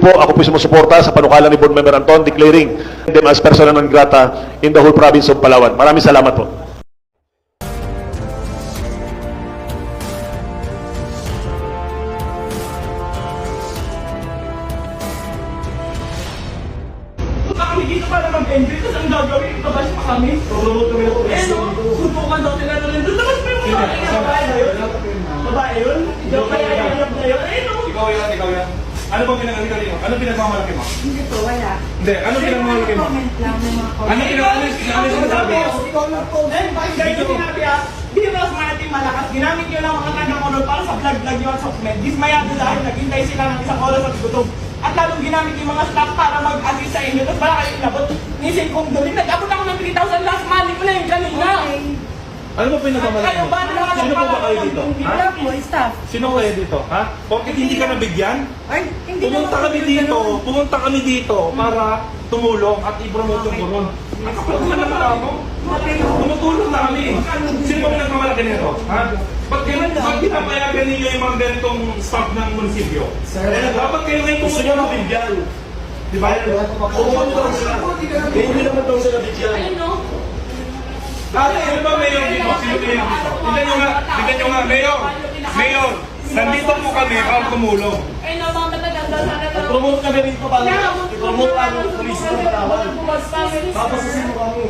po, ako po sumusuporta sa panukala ni Board Member Anton declaring them as persona non grata in the whole province of Palawan. Maraming salamat po. kami dito para mag-enjoy, tapos ang gagawin, ipabash pa kami. Promote kami ng Eh, no, suntukan daw sila doon. Doon naman may mga babae na na yun. Babae yun? Na. Ikaw yan, ikaw yan. Ano bang pinag-alika mo? Ano pinagmamalaki mo? Hindi po, wala. Hindi, ano pinagmamalaki mo? Comment lang ng mga Ano comment. pinag- ano sinasabi? Ikaw lang po. Eh, bakit ganyan sinabi ah? Di ba sa malakas, ginamit nyo lang mga nanakunod para sa vlog-vlog yung supplement. Dismayado dahil naghintay sila ng isang oras at gutom. At lalong ginamit yung mga staff para mag-agree sa inyo. Tapos baka kayo inabot. Nisin kong doon. Nag-abot ako ng 3,000 last money ko na yung kanina. Okay. Ano ba pinagmamalaki mo? Sino po ba kayo dito? Ha? Staff. Sino kayo dito? Ha? Bakit hindi ka nabigyan? Ay, hindi Pumunta naman kami dito, ganun. pumunta kami dito para tumulong at i-promote yung koron. Nakapag na naman ako. Tumutulong na kami. Sino ba pinagmamalaki nito? Ha? Ba't kayo, ba't pinapayagan ninyo yung mga ganitong staff ng munisipyo? Sir, dapat kayo ngayon Gusto nyo mabigyan. Di ba? Pumunta sila. Eh, hindi naman daw sila bigyan. Ayun no. Ate, ano ba mayor Tignan nyo nga, tignan nyo nga, mayor! Mayor! Nandito po kami para tumulong. Ayun no, mga mataganda sana. Promote kami rito para i-promote ang turismo ng Palawan. Papasasin mo kami.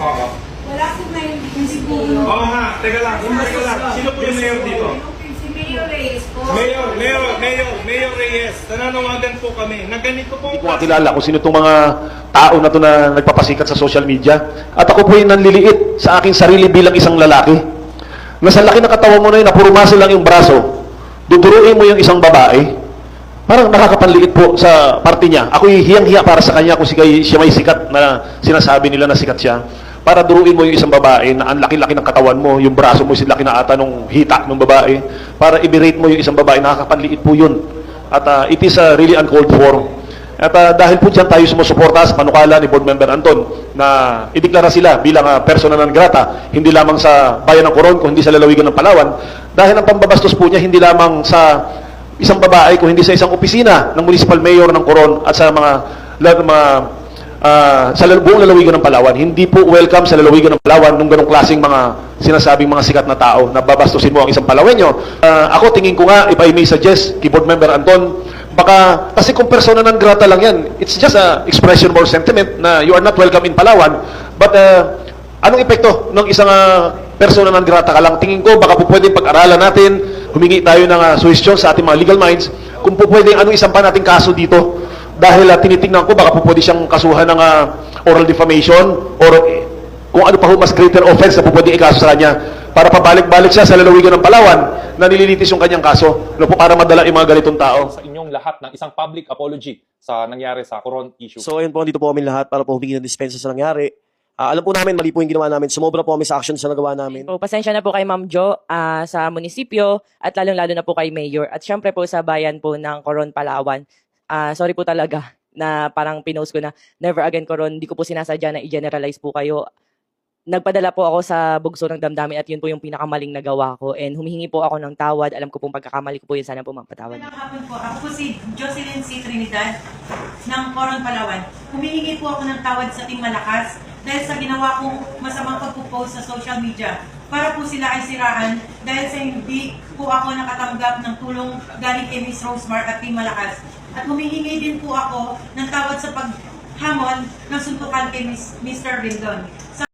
Oo. Wala po na yung po. Oo nga, teka lang, teka lang. Sino po yung mayor dito? Mayor Reyes po. Mayor, Mayor, Mayor, Mayor Reyes. Nananawagan po kami na ganito po. Hindi ko makilala kung sino itong mga tao na to na nagpapasikat sa social media. At ako po yung nanliliit sa aking sarili bilang isang lalaki. Nasa laki ng katawan mo na yun, na puro muscle lang yung braso, duduruin mo yung isang babae, parang nakakapanliit po sa parte niya. Ako'y hiyang-hiya para sa kanya kung si siya may sikat na sinasabi nila na sikat siya. Para duruin mo yung isang babae na ang laki-laki ng katawan mo, yung braso mo, laki na ata nung hita ng babae. Para i-berate mo yung isang babae, nakakapanliit po yun. At ah, it is ah, really uncalled for. At ah, dahil po dyan tayo sumusuporta sa panukala ni Board Member Anton na ideklara sila bilang uh, persona non grata, hindi lamang sa bayan ng Coron, kundi sa lalawigan ng Palawan. Dahil ang pambabastos po niya hindi lamang sa isang babae, kundi sa isang opisina ng municipal mayor ng Coron at sa mga, mga ah, sa buong lalawigan ng Palawan. Hindi po welcome sa lalawigan ng Palawan nung ganong klaseng mga sinasabing mga sikat na tao na babastusin mo ang isang Palawenyo. Ah, ako tingin ko nga, if I may suggest, kay Board Member Anton, baka, kasi kung persona non grata lang yan, it's just a expression or sentiment na you are not welcome in Palawan, but uh, anong epekto ng isang uh, persona non grata ka lang? Tingin ko, baka po pwedeng pag-aralan natin, humingi tayo ng uh, suggestion sa ating mga legal minds, kung po pwedeng anong isang pa nating kaso dito, dahil uh, tinitingnan ko, baka po pwede siyang kasuhan ng uh, oral defamation or eh, kung ano pa ho mas greater offense na po pwedeng ikaso sa kanya para pabalik-balik siya sa lalawigan ng Palawan na nililitis yung kanyang kaso ano po, para madala yung mga ganitong tao. sa inyong lahat ng isang public apology sa nangyari sa Coron issue. So ayun po, dito po kami lahat para po humingi ng dispensa sa nangyari. Ah, alam po namin, mali po yung ginawa namin. Sumobra po kami sa action sa nagawa namin. Po, pasensya na po kay Ma'am Jo ah, sa munisipyo at lalong-lalo na po kay Mayor at syempre po sa bayan po ng Coron, Palawan. Ah, sorry po talaga na parang pinost ko na never again Coron. Hindi ko po sinasadya na i-generalize po kayo. Nagpadala po ako sa bugso ng damdamin at yun po yung pinakamaling nagawa ko and humihingi po ako ng tawad. Alam ko pong pagkakamali ko po yun. Sana po mapatawad. Hapon po. Ako po si Jocelyn C. Trinidad ng Coron, Palawan. Humihingi po ako ng tawad sa Team Malakas dahil sa ginawa kong masamang pagpo-post sa social media para po sila ay siraan dahil sa hindi po ako nakatanggap ng tulong galing kay Miss Rosemar at Team Malakas. At humihingi din po ako ng tawad sa paghamon ng suntukan kay Mr. Rindon. Sa